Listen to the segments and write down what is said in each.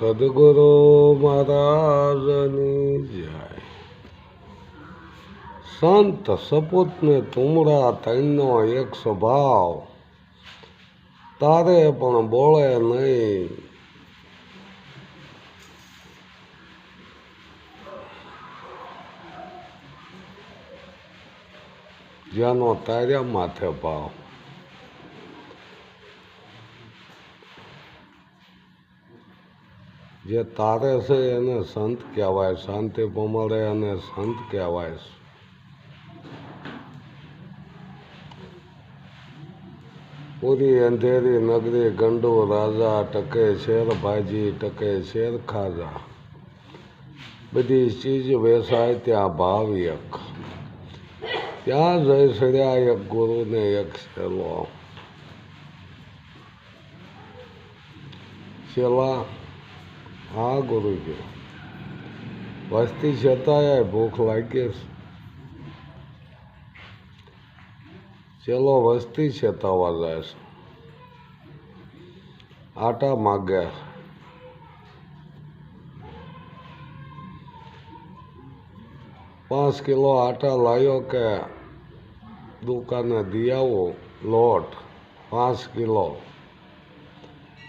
સદગુરુ મહારાજની જય. સંત સપૂતને તુમડા તૈનો એક સ્વભાવ. તારે પણ બોળે નહીં. જેનો તાર્યા માથે ભાવ. જે તારે છે એને સંત કહેવાય, શાંતિ પમળે અને સંત કહેવાય. પૂરી અંધેરી, નગરી, ગંડુ, રાજા ટકે શેર ભાજી ટકે શેર, ખાજા. બધી ચીજ વેસાય ત્યાં ભાવ એક. ત્યાં જઈ શર્યા એક ગુરુને એક છેલ્લો છેલ્લા હા ગુરુજી વસ્તી છતાંય ભૂખ લાગી. ચલો વસ્તી છેતાવા જાય આટા માગે. પાંચ કિલો આટા લાવ્યો કે દુકાને દિયાવો લોટ પાંચ કિલો.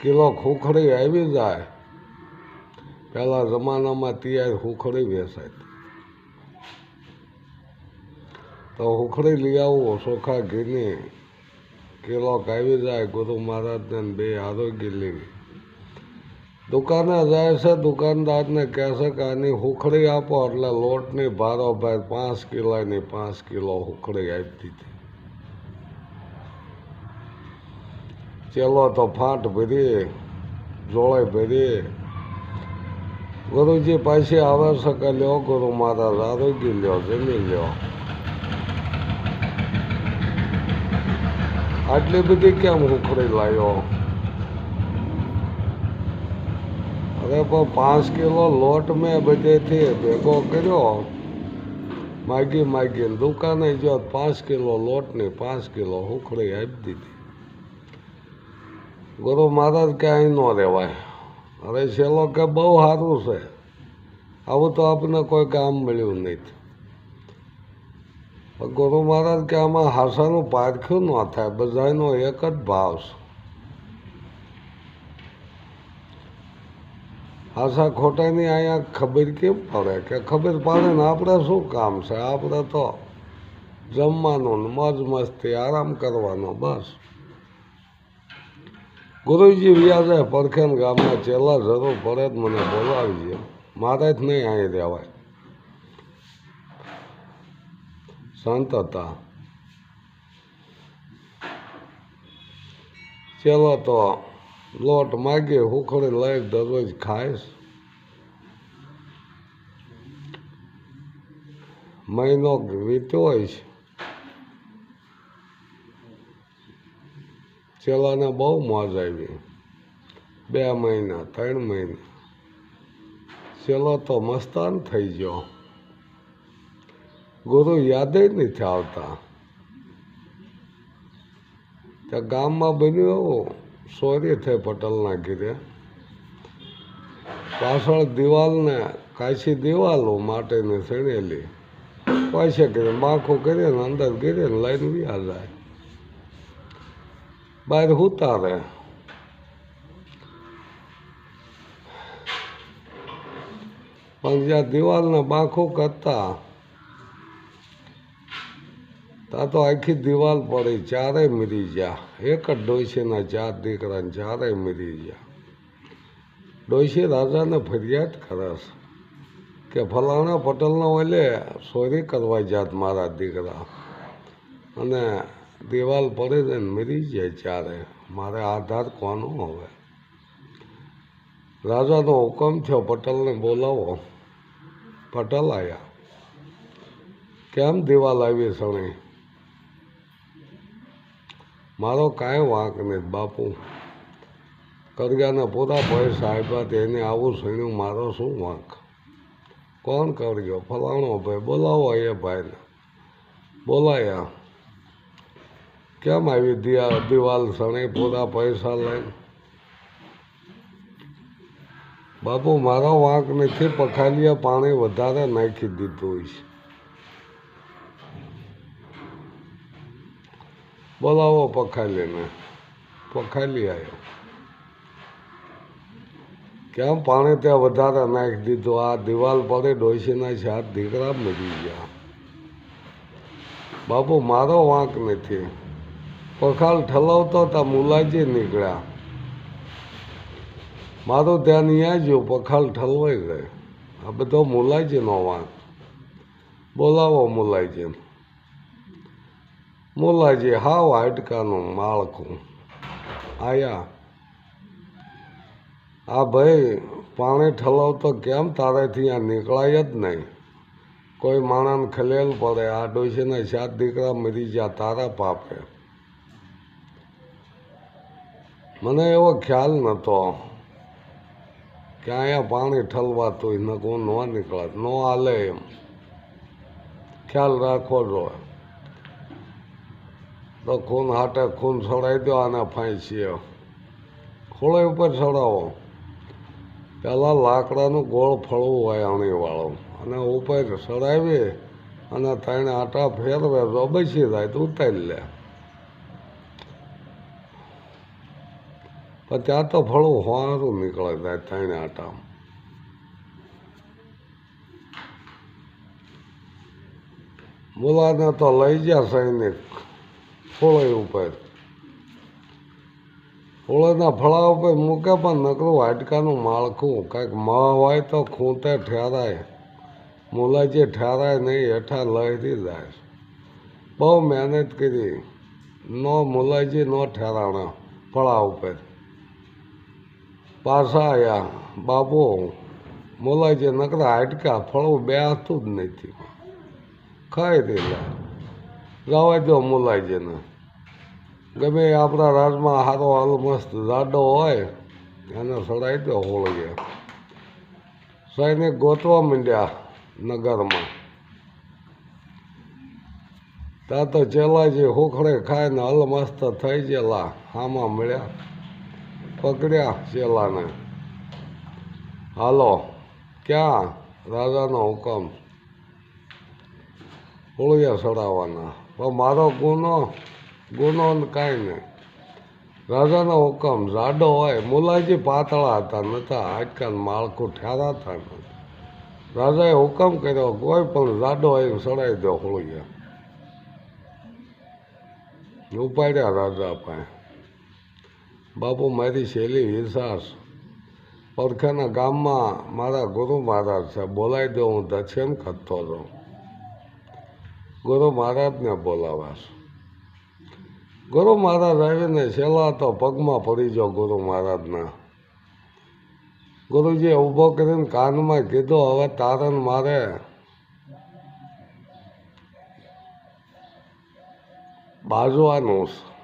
કિલો ખુખડી આવી જાય. પહેલા જમાનામાં તિયાર હુખડી વેસાય તો. હુખડી લઈ આવો, સોખા ઘીની કિલો કાવી જાય, ગુરુ મહારાજને બે આરોગ્ય લેવી દુકાને જાય છે, દુકાનદારને કહે છે કે આની હુખડી આપો, એટલે લોટની ભારો ભાઈ પાંચ કિલોની પાંચ કિલો હુખડી આપી દીધી. ચેલો તો ફાટ ભરી જોળે ભરી ગુરુજી પાછી આવે શકે લ્યો, ગુરુ મહારાજ આરોગ્ય લ્યો, જમી લ્યો. આટલી બધી કેમ ઉખડી લાવ્યો અરે પણ પાંચ કિલો લોટ મેં બધેથી ભેગો કર્યો. માગી માગીને દુકાને જો પાંચ કિલો લોટની પાંચ કિલો ઉખડી આપી દીધી. ગુરુ મહારાજ ક્યાંય ન રહેવાય. અરે છેલ્લો કે બહુ સારું છે. આવું તો આપને કોઈ કામ મળ્યું નહીં. ગુરુ મહારાજ કે આમાં હાસાનું પારખ્યું ન થાય, બધાનો એક જ ભાવ છે. હાસા ખોટાની અહીંયા ખબર કેમ પડે? કે ખબર પડે ને આપણે શું કામ છે? આપણે તો જમવાનું ને મોજ મસ્તી, આરામ કરવાનો, બસ. ગુરુજી વ્યાજે પરખેન ગામના ચેલા જરૂર પડે જ મને બોલાવજે, મારે જ નહીં અહીં રહેવાય. શાંત હતા ચેલો તો લોટ માગી, હુખડી લઈ દરરોજ ખાઈશ. મહિનો વીત્યો હોય છે. ચેલાને બહુ મોજ આવી. બે મહિના, ત્રણ મહિના. ચેલો તો મસ્તાન થઈ ગયો. ગુરુ યાદે નથી આવતા. ત્યાં ગામમાં બન્યું એવું, સોરી થઈ પટેલના ઘીરે. પાછળ દિવાલને કાચી દિવાલો માટેની સણેલી પાછી કરીને માખું કરીને અંદર ગીરીને લઈને વ્યા જાય. બહાર ઉતારે. પણ જ્યાં દિવાલને બાંખું કરતા, ત્યાં તો આખી દિવાલ પડી, ચારે મરી ગયા. એક જ ડોશીના ચાર દીકરાને ચારે મરી ગયા. ડોશી રાજાને ફરિયાદ કરે છે કે ફલાણા પટેલના ઓલે ચોરી કરવા જાત મારા દીકરા. અને દિવાલ પડી છે ને મરી જાય ચારે મારે આધાર કોનો હવે રાજાનો હુકમ થયો પટેલને બોલાવો પટેલ આવ્યા કેમ દિવાલ આવી સણી મારો કાંઈ વાંક નહીં બાપુ કરગાના પૂરા પૈસા આપ્યા તેને આવું સણ્યું મારો શું વાંક? કોણ કરગ્યો ફલાણો ભાઈ, બોલાવો એ ભાઈને. બોલાયા. કેમ આવી દિયા દિવાલ શણે પૂરા પૈસા લઈને? બાપુ, મારો વાંક નથી, પખાલીએ પાણી વધારે નાખી દીધું છે બોલાવો પખાલીને. પખાલી આવ્યો કેમ પાણી ત્યાં વધારે નાખી દીધું? આ દિવાલ પડે ડોશીના સાત દીકરા મરી ગયા. બાપુ, મારો વાંક નથી. પખાલ ઠલાવતો હતા મુલાજી નીકળ્યા. મારું ધ્યાન અહીંયા જ્યું પખાલ ઠલવાઈ ગયો. આ બધો મુલાજીનો વાંક બોલાવો મુલાજીને મુલાજી હાવ હાટકાનું માળખું. આયા. આ ભાઈ પાણી ઠલાવતો કેમ તારેથી આ નીકળાય જ નહીં? કોઈ માણસને ખલેલ પડે, આ ડોશીના સાત દીકરા મરી ગયા તારા પાપે. મને એવો ખ્યાલ નહોતો કે અહીંયા પાણી ઠલવાતું ને હું ન નીકળત. ન હાલે એમ. ખ્યાલ રાખવો જોઈએ. તો ખૂન હાટે ખૂન છોડાવી દો આને ફાંસીએ ખોળે ઉપર ચડાવો પહેલાં લાકડાનું ગોળ ફળવું હોય અણીવાળું અને ઉપર ચડાવી અને ત્રણે આટા ફેરવે તો બચી જાય, તો ઉતારી લે. પણ ત્યાં તો ફળું સારું નીકળે જાય ત્રણે આટા મુલાને તો લઈ ગયા સૈનિક, ફોળે ઉપર. ફોળેના ફળા ઉપર મૂકે પણ નકરું હાડકાનું માળખું, કાંઈક મા હોય તો ખૂંતે ઠેરાય. મુલાજી ઠેરાય નહીં, હેઠા લહેરી જાય. બહુ મહેનત કરી. નો મુલાજી, નો ઠેરાણા ફળા ઉપર. પાછા આવ્યા મોલાય મુલાજી નકરા હાટકા ફળો બે હાથું જ નથી. ખાઈ દેલા જવા દો મુલાજીને ગમે આપણા રાજમાં હારો હાલ મસ્ત જાડો હોય, એને સડાઈ દો હોળીએ. સૈનિક ગોતવા માંડ્યા નગરમાં. ત્યાં તો ચેલાજી હોખડે ખાઈને હલ મસ્ત થઈ ગયેલા. હામાં મળ્યા. પકડ્યા ચેલાને હાલો, ક્યાં રાજાનો હુકમ? હોળીયા સડાવવાના. પણ મારો ગુનો ગુનો કાંઈ નહીં રાજાનો હુકમ, જાડો હોય, મુલાજી પાતળા હતા નતા આજકાલ માળખું ઠારા હતા રાજાએ હુકમ કર્યો, કોઈ પણ જાડો હોય સડાઈ દો હોળીયા. ઉપાડ્યા રાજા પાસે. બાપુ મારી શૈલી વિશ્વાસ પડખાના ગામમાં મારા ગુરુ મહારાજ છે. બોલાવી દો, હું દક્ષિણ ખતો રહું. ગુરુ મહારાજને બોલાવાશ. ગુરુ મહારાજ આવીને છેલ્લા તો પગમાં પડી જાઓ ગુરુ મહારાજના. ગુરુજીએ ઊભો કરીને કાનમાં કીધું, હવે તારણ મારે. બાજવાનું છે.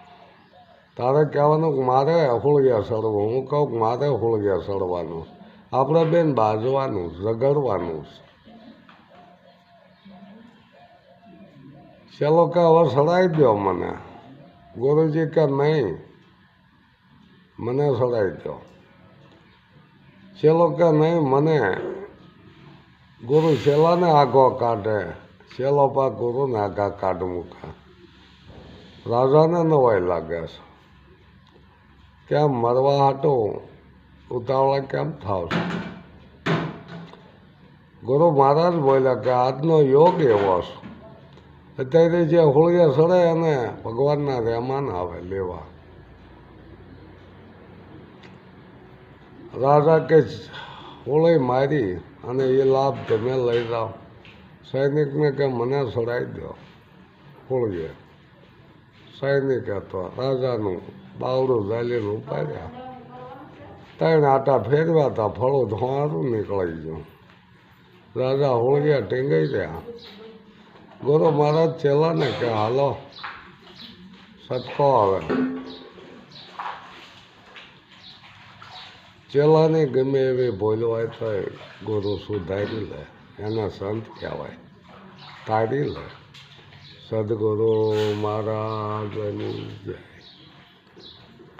તારે કહેવાનું કે મારે હોળગ્યા સડવું હું કહું કે મારે હોળગ્યા સડવાનું આપણે બેન બાજવાનું છે. ચલો કે હવે સડાઈ દો મને. ગુરુજી કે નહીં, મને સડાઈ દો ચેલો કે નહીં, મને ગુરુ છેલ્લાને આગો કાઢે. છેલ્લો પા ગુરુને આગા કાઢ મૂકે રાજાને નવાઈ લાગે છે. કેમ મરવા હાટું? ઉતાવળા કેમ થાવ છો ગુરુ મહારાજ બોલ્યા કે આજનો યોગ એવો છે. અત્યારે જે હોળીએ સડે અને ભગવાનના રહેમાન આવે લેવા. રાજા કે હોળી મારી અને એ લાભ તમે લઈ જાઓ. સૈનિકને કે મને સડાઈ દો હોળીએ. સૈનિક હતો રાજાનું બાવડું ઝાલીને ઉપાડ્યા. ત્રણ આટા ફેરવ્યા હતા ફળો ધોવારું નીકળી ગયું. રાજા હોળિયા ટીંગાઈ ગયા. ગુરુ મહારાજ ચેલાને કે, હાલો, સટકો આવે ચેલાને ગમે એવી બોલવાય તો ગુરુ સુધારી લે, એને સંત કહેવાય. તારી લે. સદગુરુ મહારાજની જય.